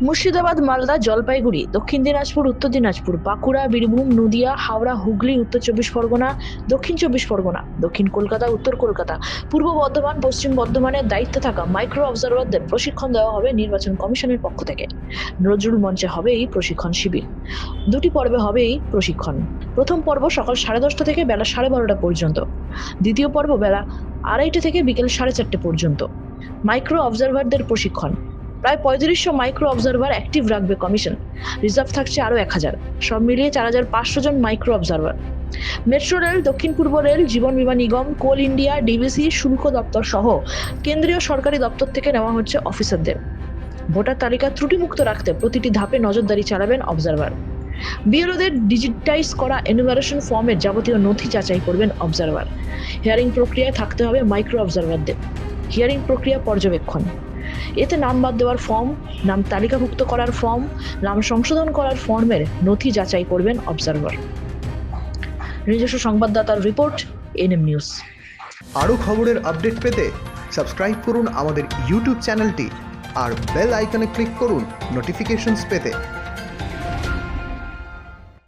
মুর্শিদাবাদ, মালদা, জলপাইগুড়ি, দক্ষিণ দিনাজপুর, উত্তর দিনাজপুর, বাঁকুড়া, বীরভূম, নদিয়া, হাওড়া, হুগলি, উত্তর চব্বিশ পরগনা, দক্ষিণ চব্বিশ পরগনা, দক্ষিণ কলকাতা, উত্তর কলকাতা, পূর্ব বর্ধমান, পশ্চিম বর্ধমানের দায়িত্বে থাকা মাইক্রো অবজারভারদের প্রশিক্ষণ দেওয়া হবে নির্বাচন কমিশনের পক্ষ থেকে। নজরুল মঞ্চে হবে এই প্রশিক্ষণ শিবির। দুটি পর্বে হবে এই প্রশিক্ষণ। প্রথম পর্ব সকাল সাড়ে দশটা থেকে বেলা সাড়ে বারোটা পর্যন্ত। দ্বিতীয় পর্ব বেলা আড়াইটা থেকে বিকেল সাড়ে চারটে পর্যন্ত। মাইক্রো অবজারভারদের প্রশিক্ষণ। প্রায় পঁয়ত্রিশশো মাইক্রো অবজারভার অ্যাক্টিভ রাখবে কমিশন রিজার্ভ থাকছে আরও এক হাজার। সব মিলিয়ে চার হাজার পাঁচশো জন মাইক্রো অবজারভার মেট্রো রেল দক্ষিণ পূর্ব রেল জীবন বিমা নিগম, কোল ইন্ডিয়া ডিবিসি শুল্ক দপ্তর সহ কেন্দ্রীয় সরকারি দপ্তর থেকে নেওয়া হচ্ছে অফিসারদের ভোটার তালিকা ত্রুটিমুক্ত রাখতে প্রতিটি ধাপে নজরদারি চালাবেন অবজারভার বিএলওদের ডিজিটাইজ করা এনুমারেশন ফর্মের যাবতীয় নথি যাচাই করবেন অবজারভার হিয়ারিং প্রক্রিয়ায় থাকতে হবে মাইক্রো অবজারভারদের হিয়ারিং প্রক্রিয়া পর্যবেক্ষণ। এতে নাম বাদ দেওয়ার ফর্ম, নাম তালিকাভুক্ত করার ফর্ম, নাম সংশোধন করার ফর্মের নথি যাচাই করবেন অবজারভার। নিজস্ব সংবাদদাতার রিপোর্ট, এনএম নিউজ। আরও খবরের আপডেট পেতে সাবস্ক্রাইব করুন আমাদের ইউটিউব চ্যানেলটি আর বেল আইকনে ক্লিক করুন নোটিফিকেশনস পেতে।